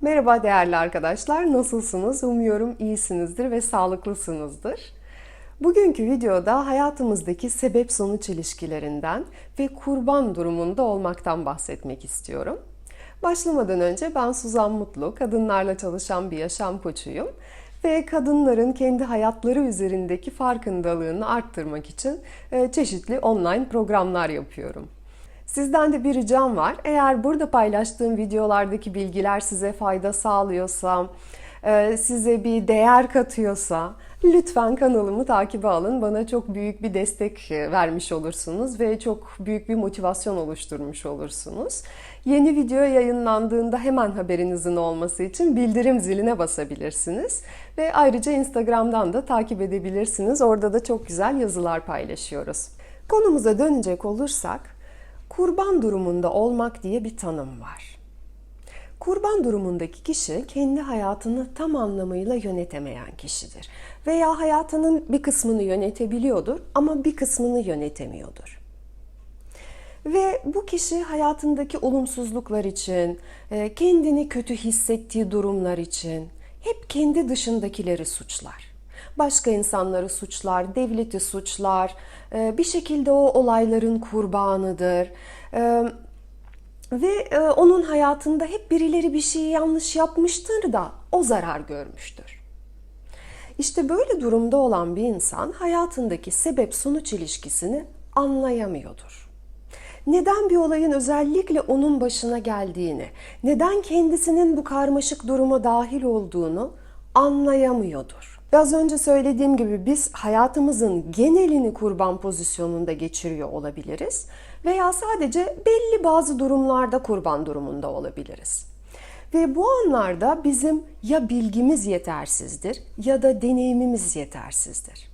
Merhaba değerli arkadaşlar, nasılsınız? Umuyorum iyisinizdir ve sağlıklısınızdır. Bugünkü videoda hayatımızdaki sebep sonuç ilişkilerinden ve kurban durumunda olmaktan bahsetmek istiyorum. Başlamadan önce ben Suzan Mutlu, kadınlarla çalışan bir yaşam koçuyum ve kadınların kendi hayatları üzerindeki farkındalığını arttırmak için e, çeşitli online programlar yapıyorum. Sizden de bir ricam var. Eğer burada paylaştığım videolardaki bilgiler size fayda sağlıyorsa, e, size bir değer katıyorsa lütfen kanalımı takibe alın. Bana çok büyük bir destek e, vermiş olursunuz ve çok büyük bir motivasyon oluşturmuş olursunuz. Yeni video yayınlandığında hemen haberinizin olması için bildirim ziline basabilirsiniz. Ve ayrıca Instagram'dan da takip edebilirsiniz. Orada da çok güzel yazılar paylaşıyoruz. Konumuza dönecek olursak, kurban durumunda olmak diye bir tanım var. Kurban durumundaki kişi kendi hayatını tam anlamıyla yönetemeyen kişidir. Veya hayatının bir kısmını yönetebiliyordur ama bir kısmını yönetemiyordur. Ve bu kişi hayatındaki olumsuzluklar için, e, kendini kötü hissettiği durumlar için hep kendi dışındakileri suçlar. Başka insanları suçlar, devleti suçlar, e, bir şekilde o olayların kurbanıdır. E, ve onun hayatında hep birileri bir şeyi yanlış yapmıştır da o zarar görmüştür. İşte böyle durumda olan bir insan hayatındaki sebep sonuç ilişkisini anlayamıyordur. Neden bir olayın özellikle onun başına geldiğini, neden kendisinin bu karmaşık duruma dahil olduğunu anlayamıyordur. Az önce söylediğim gibi biz hayatımızın genelini kurban pozisyonunda geçiriyor olabiliriz veya sadece belli bazı durumlarda kurban durumunda olabiliriz. Ve bu anlarda bizim ya bilgimiz yetersizdir ya da deneyimimiz yetersizdir.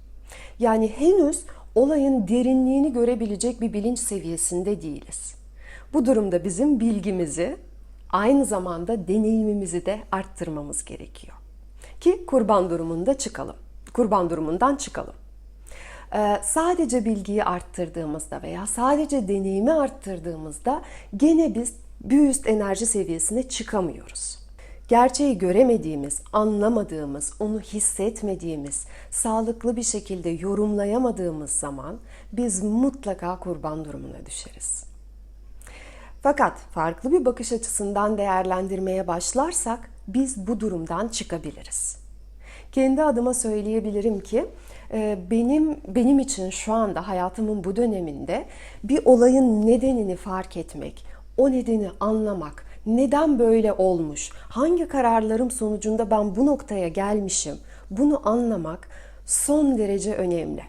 Yani henüz olayın derinliğini görebilecek bir bilinç seviyesinde değiliz. Bu durumda bizim bilgimizi aynı zamanda deneyimimizi de arttırmamız gerekiyor. Ki kurban durumunda çıkalım. Kurban durumundan çıkalım. Ee, sadece bilgiyi arttırdığımızda veya sadece deneyimi arttırdığımızda gene biz bir üst enerji seviyesine çıkamıyoruz. Gerçeği göremediğimiz, anlamadığımız, onu hissetmediğimiz, sağlıklı bir şekilde yorumlayamadığımız zaman biz mutlaka kurban durumuna düşeriz. Fakat farklı bir bakış açısından değerlendirmeye başlarsak biz bu durumdan çıkabiliriz. Kendi adıma söyleyebilirim ki e, benim benim için şu anda hayatımın bu döneminde bir olayın nedenini fark etmek, o nedeni anlamak, neden böyle olmuş, hangi kararlarım sonucunda ben bu noktaya gelmişim, bunu anlamak son derece önemli.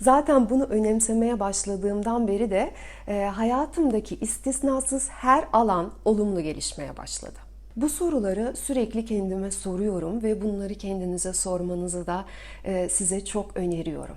Zaten bunu önemsemeye başladığımdan beri de e, hayatımdaki istisnasız her alan olumlu gelişmeye başladı. Bu soruları sürekli kendime soruyorum ve bunları kendinize sormanızı da e, size çok öneriyorum.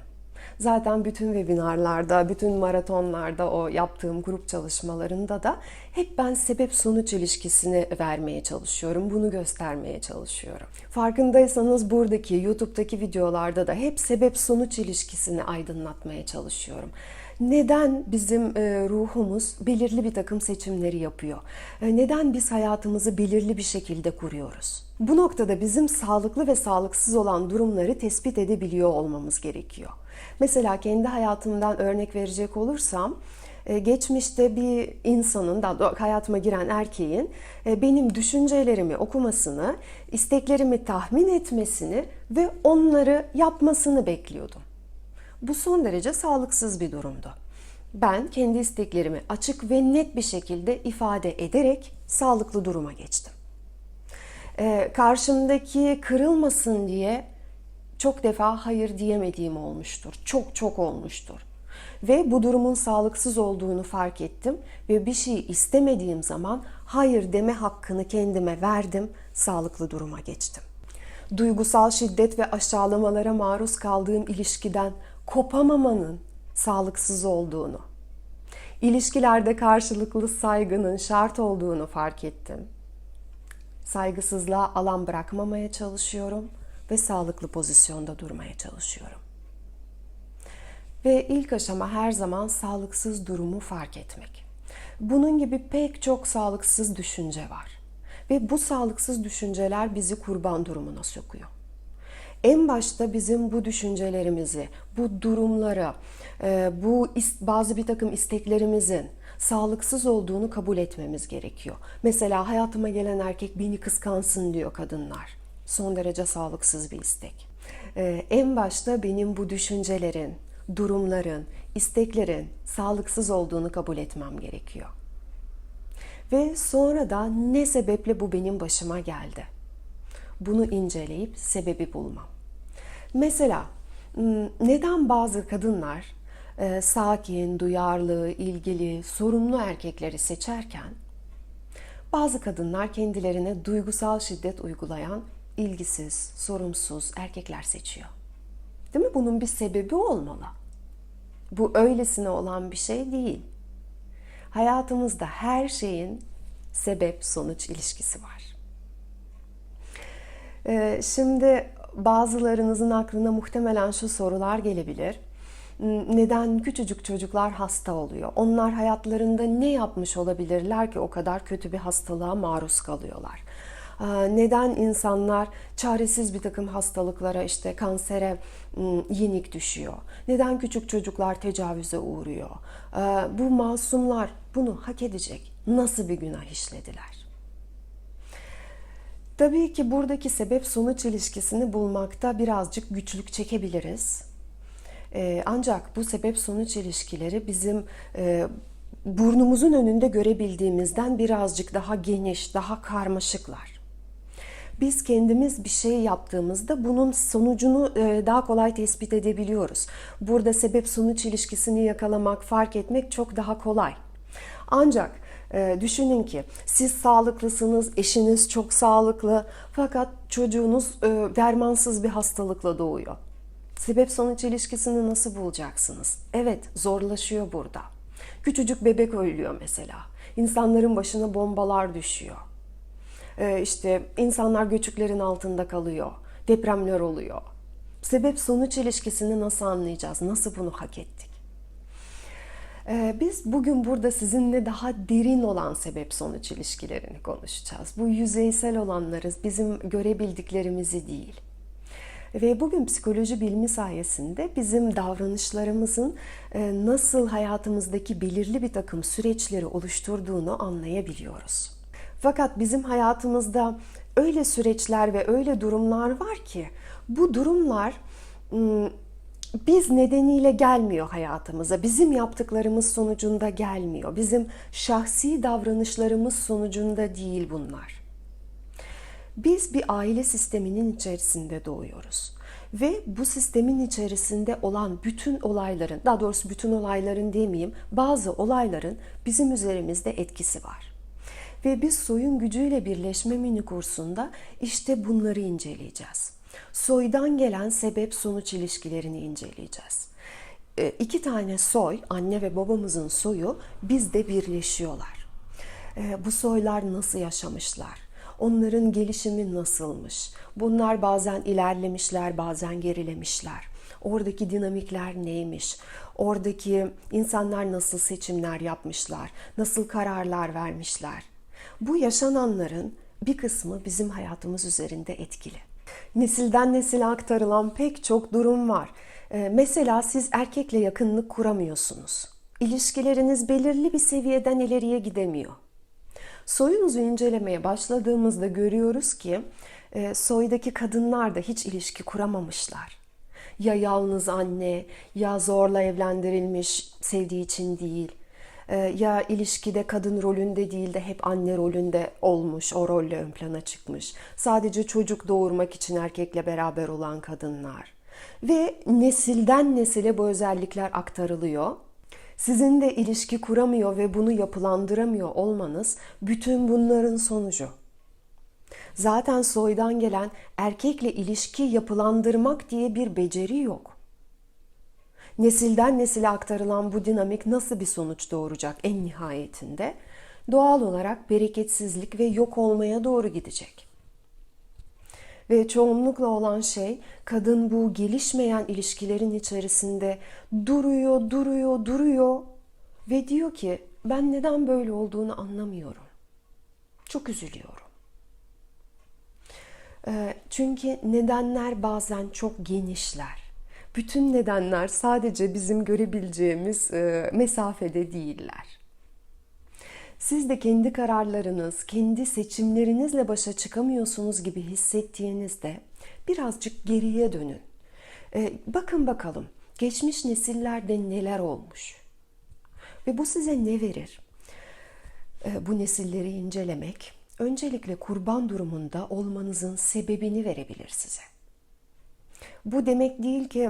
Zaten bütün webinarlarda, bütün maratonlarda o yaptığım grup çalışmalarında da hep ben sebep sonuç ilişkisini vermeye çalışıyorum. Bunu göstermeye çalışıyorum. Farkındaysanız buradaki YouTube'daki videolarda da hep sebep sonuç ilişkisini aydınlatmaya çalışıyorum neden bizim e, ruhumuz belirli bir takım seçimleri yapıyor? E, neden biz hayatımızı belirli bir şekilde kuruyoruz? Bu noktada bizim sağlıklı ve sağlıksız olan durumları tespit edebiliyor olmamız gerekiyor. Mesela kendi hayatımdan örnek verecek olursam, e, geçmişte bir insanın, da hayatıma giren erkeğin benim düşüncelerimi okumasını, isteklerimi tahmin etmesini ve onları yapmasını bekliyordum. Bu son derece sağlıksız bir durumdu. Ben kendi isteklerimi açık ve net bir şekilde ifade ederek sağlıklı duruma geçtim. Ee, karşımdaki kırılmasın diye çok defa hayır diyemediğim olmuştur. Çok çok olmuştur. Ve bu durumun sağlıksız olduğunu fark ettim ve bir şey istemediğim zaman hayır deme hakkını kendime verdim, sağlıklı duruma geçtim. Duygusal şiddet ve aşağılamalara maruz kaldığım ilişkiden kopamamanın sağlıksız olduğunu, ilişkilerde karşılıklı saygının şart olduğunu fark ettim. Saygısızlığa alan bırakmamaya çalışıyorum ve sağlıklı pozisyonda durmaya çalışıyorum. Ve ilk aşama her zaman sağlıksız durumu fark etmek. Bunun gibi pek çok sağlıksız düşünce var. Ve bu sağlıksız düşünceler bizi kurban durumuna sokuyor. En başta bizim bu düşüncelerimizi, bu durumları, e, bu bazı bir takım isteklerimizin sağlıksız olduğunu kabul etmemiz gerekiyor. Mesela hayatıma gelen erkek beni kıskansın diyor kadınlar. Son derece sağlıksız bir istek. E, en başta benim bu düşüncelerin, durumların, isteklerin sağlıksız olduğunu kabul etmem gerekiyor. Ve sonra da ne sebeple bu benim başıma geldi? Bunu inceleyip sebebi bulmam. Mesela neden bazı kadınlar sakin, duyarlı, ilgili, sorumlu erkekleri seçerken bazı kadınlar kendilerine duygusal şiddet uygulayan ilgisiz, sorumsuz erkekler seçiyor. Değil mi? Bunun bir sebebi olmalı. Bu öylesine olan bir şey değil. Hayatımızda her şeyin sebep sonuç ilişkisi var. Şimdi bazılarınızın aklına muhtemelen şu sorular gelebilir. Neden küçücük çocuklar hasta oluyor? Onlar hayatlarında ne yapmış olabilirler ki o kadar kötü bir hastalığa maruz kalıyorlar? Neden insanlar çaresiz bir takım hastalıklara işte kansere yenik düşüyor? Neden küçük çocuklar tecavüze uğruyor? Bu masumlar bunu hak edecek nasıl bir günah işlediler? Tabii ki buradaki sebep sonuç ilişkisini bulmakta birazcık güçlük çekebiliriz. Ancak bu sebep sonuç ilişkileri bizim burnumuzun önünde görebildiğimizden birazcık daha geniş, daha karmaşıklar biz kendimiz bir şey yaptığımızda bunun sonucunu e, daha kolay tespit edebiliyoruz. Burada sebep sonuç ilişkisini yakalamak, fark etmek çok daha kolay. Ancak e, düşünün ki siz sağlıklısınız, eşiniz çok sağlıklı fakat çocuğunuz e, dermansız bir hastalıkla doğuyor. Sebep sonuç ilişkisini nasıl bulacaksınız? Evet, zorlaşıyor burada. Küçücük bebek ölüyor mesela. İnsanların başına bombalar düşüyor. Ee, işte insanlar göçüklerin altında kalıyor, depremler oluyor. Sebep sonuç ilişkisini nasıl anlayacağız? Nasıl bunu hak ettik? Ee, biz bugün burada sizinle daha derin olan sebep sonuç ilişkilerini konuşacağız. Bu yüzeysel olanları bizim görebildiklerimizi değil. Ve bugün psikoloji bilimi sayesinde bizim davranışlarımızın e, nasıl hayatımızdaki belirli bir takım süreçleri oluşturduğunu anlayabiliyoruz. Fakat bizim hayatımızda öyle süreçler ve öyle durumlar var ki bu durumlar biz nedeniyle gelmiyor hayatımıza. Bizim yaptıklarımız sonucunda gelmiyor. Bizim şahsi davranışlarımız sonucunda değil bunlar. Biz bir aile sisteminin içerisinde doğuyoruz. Ve bu sistemin içerisinde olan bütün olayların, daha doğrusu bütün olayların demeyeyim, bazı olayların bizim üzerimizde etkisi var. Ve biz soyun gücüyle birleşme mini kursunda işte bunları inceleyeceğiz. Soydan gelen sebep sonuç ilişkilerini inceleyeceğiz. E, iki tane soy, anne ve babamızın soyu bizde birleşiyorlar. E, bu soylar nasıl yaşamışlar? Onların gelişimi nasılmış? Bunlar bazen ilerlemişler, bazen gerilemişler. Oradaki dinamikler neymiş? Oradaki insanlar nasıl seçimler yapmışlar? Nasıl kararlar vermişler? Bu yaşananların bir kısmı bizim hayatımız üzerinde etkili. Nesilden nesile aktarılan pek çok durum var. Ee, mesela siz erkekle yakınlık kuramıyorsunuz. İlişkileriniz belirli bir seviyeden ileriye gidemiyor. Soyunuzu incelemeye başladığımızda görüyoruz ki e, soydaki kadınlar da hiç ilişki kuramamışlar. Ya yalnız anne, ya zorla evlendirilmiş, sevdiği için değil, ya ilişkide kadın rolünde değil de hep anne rolünde olmuş, o rolle ön plana çıkmış. Sadece çocuk doğurmak için erkekle beraber olan kadınlar. Ve nesilden nesile bu özellikler aktarılıyor. Sizin de ilişki kuramıyor ve bunu yapılandıramıyor olmanız bütün bunların sonucu. Zaten soydan gelen erkekle ilişki yapılandırmak diye bir beceri yok nesilden nesile aktarılan bu dinamik nasıl bir sonuç doğuracak en nihayetinde? Doğal olarak bereketsizlik ve yok olmaya doğru gidecek. Ve çoğunlukla olan şey kadın bu gelişmeyen ilişkilerin içerisinde duruyor, duruyor, duruyor ve diyor ki ben neden böyle olduğunu anlamıyorum. Çok üzülüyorum. Çünkü nedenler bazen çok genişler. Bütün nedenler sadece bizim görebileceğimiz e, mesafede değiller. Siz de kendi kararlarınız, kendi seçimlerinizle başa çıkamıyorsunuz gibi hissettiğinizde birazcık geriye dönün. E, bakın bakalım geçmiş nesillerde neler olmuş. Ve bu size ne verir? E, bu nesilleri incelemek öncelikle kurban durumunda olmanızın sebebini verebilir size. Bu demek değil ki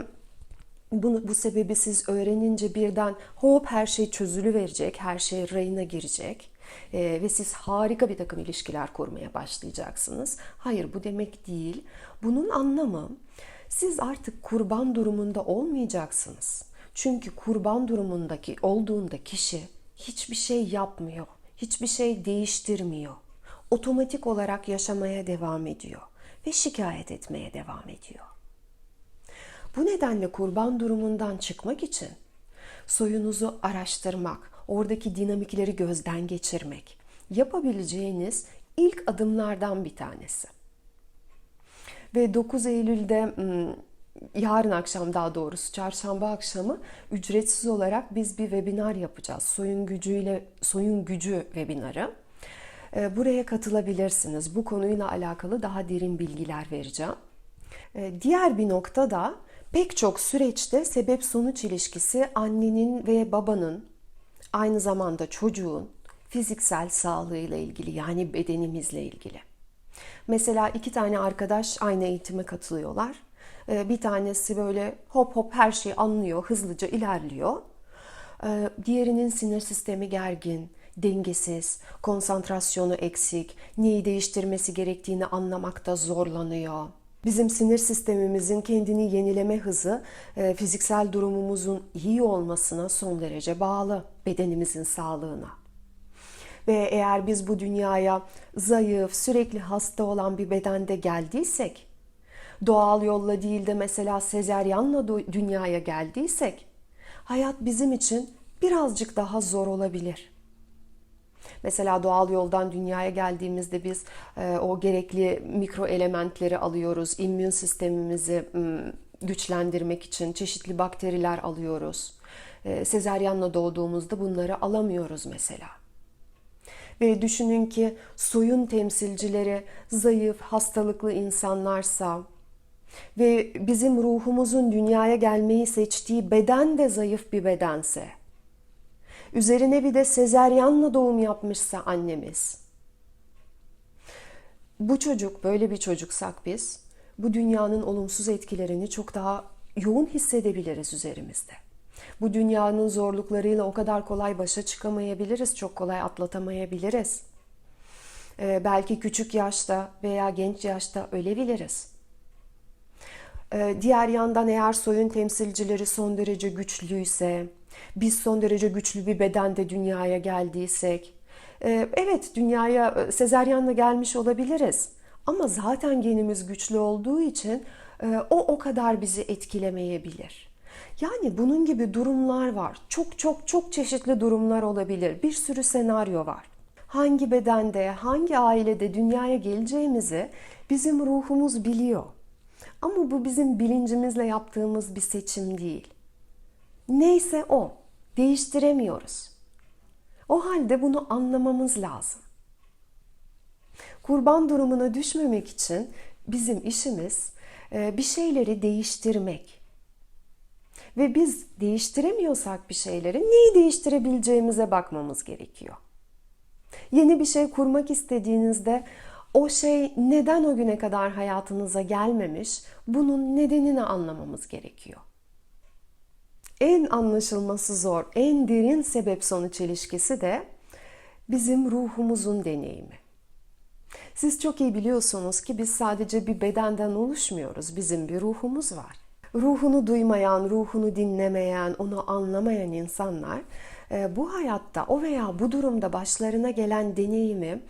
bunu, bu sebebi siz öğrenince birden hop her şey çözülü verecek, her şey rayına girecek e, ve siz harika bir takım ilişkiler kurmaya başlayacaksınız. Hayır bu demek değil. Bunun anlamı siz artık kurban durumunda olmayacaksınız. Çünkü kurban durumundaki olduğunda kişi hiçbir şey yapmıyor, hiçbir şey değiştirmiyor. Otomatik olarak yaşamaya devam ediyor ve şikayet etmeye devam ediyor. Bu nedenle kurban durumundan çıkmak için soyunuzu araştırmak, oradaki dinamikleri gözden geçirmek yapabileceğiniz ilk adımlardan bir tanesi. Ve 9 Eylül'de yarın akşam daha doğrusu çarşamba akşamı ücretsiz olarak biz bir webinar yapacağız. Soyun gücüyle soyun gücü webinarı. Buraya katılabilirsiniz. Bu konuyla alakalı daha derin bilgiler vereceğim. Diğer bir nokta da Pek çok süreçte sebep sonuç ilişkisi annenin ve babanın aynı zamanda çocuğun fiziksel sağlığıyla ilgili yani bedenimizle ilgili. Mesela iki tane arkadaş aynı eğitime katılıyorlar. Ee, bir tanesi böyle hop hop her şeyi anlıyor, hızlıca ilerliyor. Ee, diğerinin sinir sistemi gergin, dengesiz, konsantrasyonu eksik, neyi değiştirmesi gerektiğini anlamakta zorlanıyor. Bizim sinir sistemimizin kendini yenileme hızı e, fiziksel durumumuzun iyi olmasına son derece bağlı, bedenimizin sağlığına. Ve eğer biz bu dünyaya zayıf, sürekli hasta olan bir bedende geldiysek, doğal yolla değil de mesela sezeryanla dünyaya geldiysek, hayat bizim için birazcık daha zor olabilir. Mesela doğal yoldan dünyaya geldiğimizde biz e, o gerekli mikro elementleri alıyoruz. İmmün sistemimizi güçlendirmek için çeşitli bakteriler alıyoruz. E, sezeryanla doğduğumuzda bunları alamıyoruz mesela. Ve düşünün ki soyun temsilcileri zayıf, hastalıklı insanlarsa ve bizim ruhumuzun dünyaya gelmeyi seçtiği beden de zayıf bir bedense Üzerine bir de sezeryanla doğum yapmışsa annemiz. Bu çocuk böyle bir çocuksak biz bu dünyanın olumsuz etkilerini çok daha yoğun hissedebiliriz üzerimizde. Bu dünyanın zorluklarıyla o kadar kolay başa çıkamayabiliriz, çok kolay atlatamayabiliriz. Ee, belki küçük yaşta veya genç yaşta ölebiliriz. Ee, diğer yandan eğer soyun temsilcileri son derece güçlüyse, biz son derece güçlü bir bedende dünyaya geldiysek, e, evet dünyaya e, sezeryanla gelmiş olabiliriz. Ama zaten genimiz güçlü olduğu için e, o o kadar bizi etkilemeyebilir. Yani bunun gibi durumlar var. Çok çok çok çeşitli durumlar olabilir. Bir sürü senaryo var. Hangi bedende, hangi ailede dünyaya geleceğimizi bizim ruhumuz biliyor. Ama bu bizim bilincimizle yaptığımız bir seçim değil. Neyse o. Değiştiremiyoruz. O halde bunu anlamamız lazım. Kurban durumuna düşmemek için bizim işimiz e, bir şeyleri değiştirmek. Ve biz değiştiremiyorsak bir şeyleri neyi değiştirebileceğimize bakmamız gerekiyor. Yeni bir şey kurmak istediğinizde o şey neden o güne kadar hayatınıza gelmemiş, bunun nedenini anlamamız gerekiyor en anlaşılması zor, en derin sebep sonuç ilişkisi de bizim ruhumuzun deneyimi. Siz çok iyi biliyorsunuz ki biz sadece bir bedenden oluşmuyoruz. Bizim bir ruhumuz var. Ruhunu duymayan, ruhunu dinlemeyen, onu anlamayan insanlar e, bu hayatta o veya bu durumda başlarına gelen deneyimi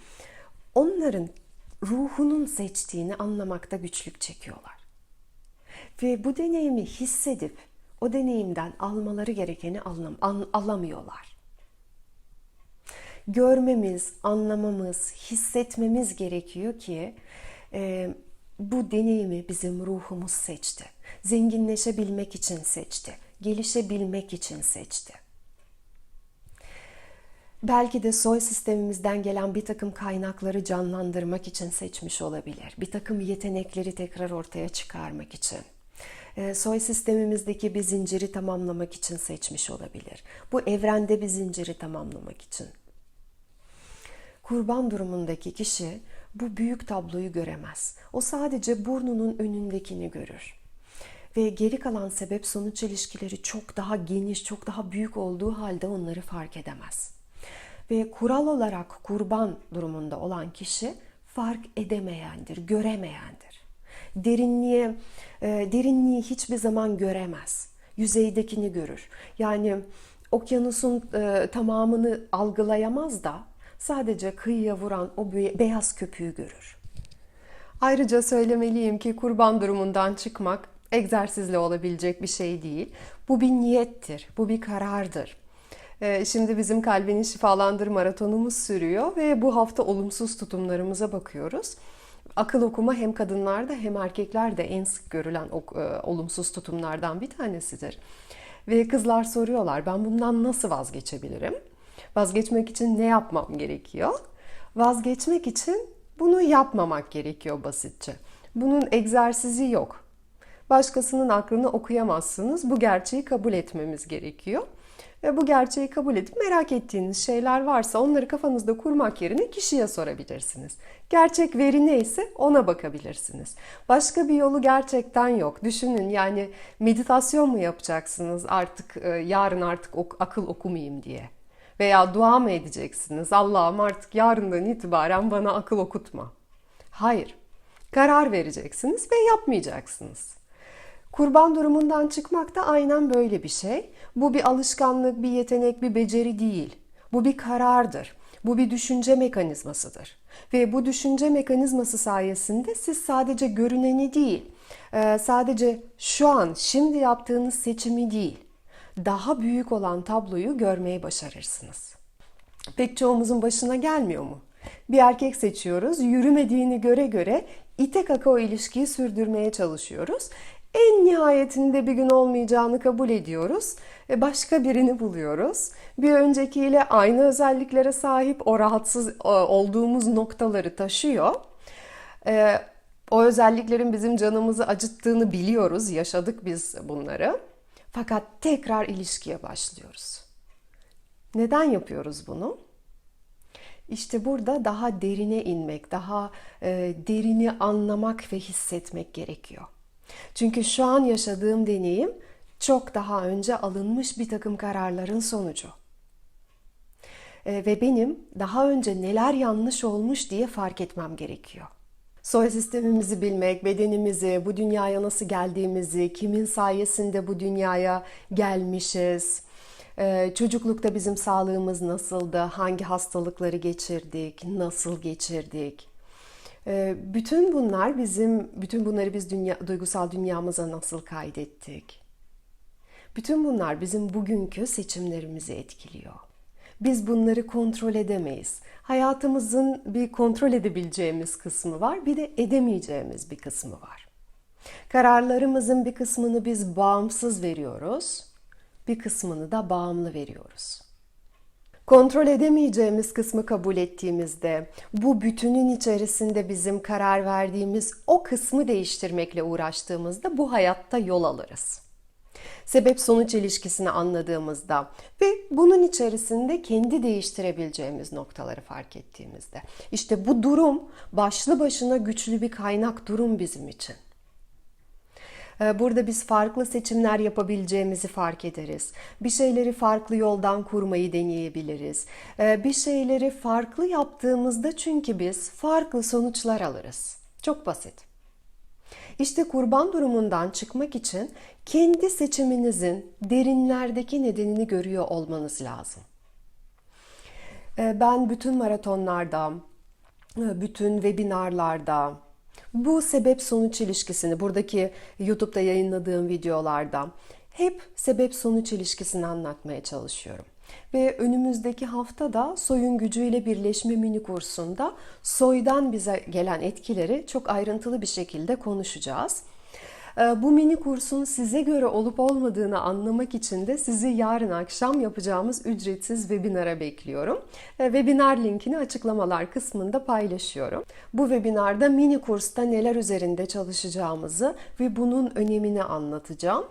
onların ruhunun seçtiğini anlamakta güçlük çekiyorlar. Ve bu deneyimi hissedip o deneyimden almaları gerekeni alam, an, alamıyorlar. Görmemiz, anlamamız, hissetmemiz gerekiyor ki e, bu deneyimi bizim ruhumuz seçti. Zenginleşebilmek için seçti. Gelişebilmek için seçti. Belki de soy sistemimizden gelen bir takım kaynakları canlandırmak için seçmiş olabilir. Bir takım yetenekleri tekrar ortaya çıkarmak için. Ee, Soy sistemimizdeki bir zinciri tamamlamak için seçmiş olabilir. Bu evrende bir zinciri tamamlamak için. Kurban durumundaki kişi bu büyük tabloyu göremez. O sadece burnunun önündekini görür. Ve geri kalan sebep sonuç ilişkileri çok daha geniş, çok daha büyük olduğu halde onları fark edemez. Ve kural olarak kurban durumunda olan kişi fark edemeyendir, göremeyendir. Derinliğe, e, derinliği hiçbir zaman göremez. Yüzeydekini görür. Yani okyanusun e, tamamını algılayamaz da sadece kıyıya vuran o beyaz köpüğü görür. Ayrıca söylemeliyim ki kurban durumundan çıkmak egzersizle olabilecek bir şey değil. Bu bir niyettir, bu bir karardır. Ee, Şimdi bizim Kalbini Şifalandır maratonumuz sürüyor ve bu hafta olumsuz tutumlarımıza bakıyoruz. Akıl okuma hem kadınlarda hem erkeklerde en sık görülen e, olumsuz tutumlardan bir tanesidir. Ve kızlar soruyorlar ben bundan nasıl vazgeçebilirim? Vazgeçmek için ne yapmam gerekiyor? Vazgeçmek için bunu yapmamak gerekiyor basitçe. Bunun egzersizi yok. Başkasının aklını okuyamazsınız. Bu gerçeği kabul etmemiz gerekiyor. Ve bu gerçeği kabul edip merak ettiğiniz şeyler varsa onları kafanızda kurmak yerine kişiye sorabilirsiniz. Gerçek veri neyse ona bakabilirsiniz. Başka bir yolu gerçekten yok. Düşünün yani meditasyon mu yapacaksınız artık e, yarın artık ok- akıl okumayayım diye. Veya dua mı edeceksiniz? Allah'ım artık yarından itibaren bana akıl okutma. Hayır. Karar vereceksiniz ve yapmayacaksınız. Kurban durumundan çıkmak da aynen böyle bir şey. Bu bir alışkanlık, bir yetenek, bir beceri değil. Bu bir karardır. Bu bir düşünce mekanizmasıdır. Ve bu düşünce mekanizması sayesinde siz sadece görüneni değil, e, sadece şu an, şimdi yaptığınız seçimi değil, daha büyük olan tabloyu görmeyi başarırsınız. Pek çoğumuzun başına gelmiyor mu? Bir erkek seçiyoruz, yürümediğini göre göre ite kaka o ilişkiyi sürdürmeye çalışıyoruz. En nihayetinde bir gün olmayacağını kabul ediyoruz ve başka birini buluyoruz. Bir öncekiyle aynı özelliklere sahip, o rahatsız olduğumuz noktaları taşıyor. Ee, o özelliklerin bizim canımızı acıttığını biliyoruz, yaşadık biz bunları. Fakat tekrar ilişkiye başlıyoruz. Neden yapıyoruz bunu? İşte burada daha derine inmek, daha e, derini anlamak ve hissetmek gerekiyor. Çünkü şu an yaşadığım deneyim çok daha önce alınmış bir takım kararların sonucu. E, ve benim daha önce neler yanlış olmuş diye fark etmem gerekiyor. Soy sistemimizi bilmek, bedenimizi, bu dünyaya nasıl geldiğimizi, kimin sayesinde bu dünyaya gelmişiz, ee, çocuklukta bizim sağlığımız nasıldı, hangi hastalıkları geçirdik, nasıl geçirdik. Ee, bütün bunlar bizim, bütün bunları biz dünya, duygusal dünyamıza nasıl kaydettik. Bütün bunlar bizim bugünkü seçimlerimizi etkiliyor. Biz bunları kontrol edemeyiz. Hayatımızın bir kontrol edebileceğimiz kısmı var, bir de edemeyeceğimiz bir kısmı var. Kararlarımızın bir kısmını biz bağımsız veriyoruz, bir kısmını da bağımlı veriyoruz. Kontrol edemeyeceğimiz kısmı kabul ettiğimizde bu bütünün içerisinde bizim karar verdiğimiz o kısmı değiştirmekle uğraştığımızda bu hayatta yol alırız. Sebep sonuç ilişkisini anladığımızda ve bunun içerisinde kendi değiştirebileceğimiz noktaları fark ettiğimizde işte bu durum başlı başına güçlü bir kaynak durum bizim için. Burada biz farklı seçimler yapabileceğimizi fark ederiz. Bir şeyleri farklı yoldan kurmayı deneyebiliriz. Bir şeyleri farklı yaptığımızda çünkü biz farklı sonuçlar alırız. Çok basit. İşte kurban durumundan çıkmak için kendi seçiminizin derinlerdeki nedenini görüyor olmanız lazım. Ben bütün maratonlarda, bütün webinarlarda, bu sebep sonuç ilişkisini buradaki YouTube'da yayınladığım videolarda hep sebep sonuç ilişkisini anlatmaya çalışıyorum. Ve önümüzdeki hafta da soyun gücüyle birleşme mini kursunda soydan bize gelen etkileri çok ayrıntılı bir şekilde konuşacağız. Ee, Bu mini kursun size göre olup olmadığını anlamak için de sizi yarın akşam yapacağımız ücretsiz webinara bekliyorum. Ee, Webinar linkini açıklamalar kısmında paylaşıyorum. Bu webinarda mini kursta neler üzerinde çalışacağımızı ve bunun önemini anlatacağım.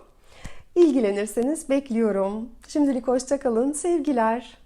İlgilenirseniz bekliyorum. Şimdilik hoşça kalın. Sevgiler.